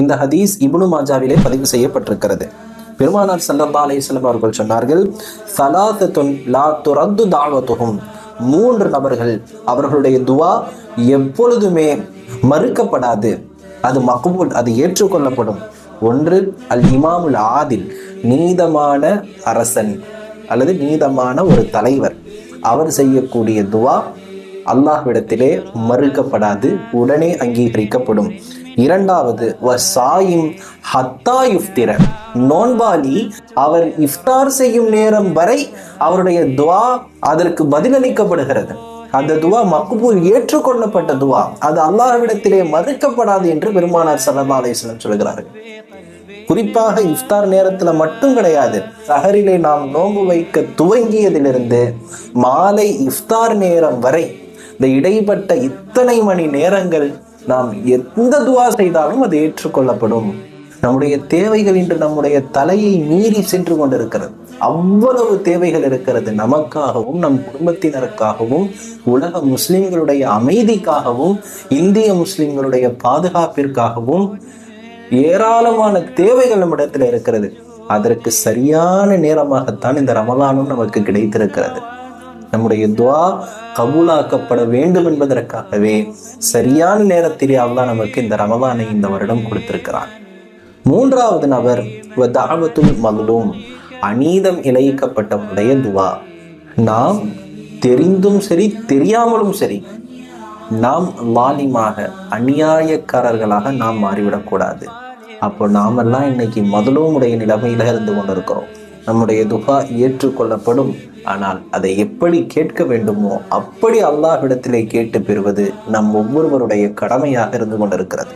இந்த ஹதீஸ் இபுனு மாஜாவிலே பதிவு செய்யப்பட்டிருக்கிறது. பெருமானார் ஸல்லல்லாஹு அலையம் அவர்கள் சொன்னார்கள் சலாசத்துன் லா துரத்து தாவத்துஹும். மூன்று நபர்கள் அவர்களுடைய துவா எப்பொழுதுமே மறுக்கப்படாது. அது மக்பூல் அது ஏற்றுக்கொள்ளப்படும். ஒன்று அல் இமாமுல் ஆதில் நீதமான அரசன் அல்லது நீதமான ஒரு தலைவர். அவர் செய்யக்கூடிய துவா அல்லாஹ்விடத்திலே மறுக்கப்படாது உடனே அங்கீகரிக்கப்படும். இரண்டாவது வசாயிம் ஹத்தா யுஃப்திர நோன்பாளி அவர் இஃப்தார் செய்யும் நேரம் வரை அவருடைய துவா அதற்கு பதிலளிக்கப்படுகிறது. அந்த துவா மக்பூல் ஏற்றுக்கொள்ளப்பட்ட துவா. அது அல்லாஹ்விடத்திலே மறுக்கப்படாது என்று பெருமானார் சல்லா அலிஸ்லம் சொல்கிறார்கள். குறிப்பாக இஃப்தார் நேரத்துல மட்டும் கிடையாது சஹரிலே நாம் நோன்பு வைக்க துவங்கியதிலிருந்து மாலை இஃப்தார் நேரம் வரை இந்த இடைப்பட்ட இத்தனை மணி நேரங்கள் நாம் எந்த துவா செய்தாலும் அது ஏற்றுக்கொள்ளப்படும். நம்முடைய தேவைகள் இன்று நம்முடைய தலையை மீறி சென்று கொண்டிருக்கிறது. அவ்வளவு தேவைகள் இருக்கிறது நமக்காகவும் நம் குடும்பத்தினருக்காகவும் உலக முஸ்லிம்களுடைய அமைதிக்காகவும் இந்திய முஸ்லிம்களுடைய பாதுகாப்பிற்காகவும் ஏராளமான தேவைகள் நம்மிடத்தில் இருக்கிறது. அதற்கு சரியான நேரமாகத்தான் இந்த ரமலானும் நமக்கு கிடைத்திருக்கிறது. நம்முடைய துவா கபூலாக்கப்பட வேண்டும் என்பதற்காகவே சரியான நேரத்திலே அல்லாஹ் நமக்கு இந்த ரமதானை இந்த வருடம் கொடுத்திருக்கிறான். மூன்றாவது நபர் தாவத்துல் மல்லும் அநீதம் இழைக்கப்பட்டவனுடைய துவா. நாம் தெரிந்தும் சரி தெரியாமலும் சரி நாம் லாலிமாக அநியாயக்காரர்களாக நாம் மாறிவிடக்கூடாது. அப்போ நாமெல்லாம் இன்னைக்கு முதலும் உடைய நிலைமையில இருந்து கொண்டிருக்கிறோம். நம்முடைய துகா ஏற்றுக்கொள்ளப்படும். ஆனால் அதை எப்படி கேட்க வேண்டுமோ அப்படி அல்லாஹ்விடத்திலே கேட்டு பெறுவது நம் ஒவ்வொருவருடைய கடமையாக இருந்து கொண்டிருக்கிறது.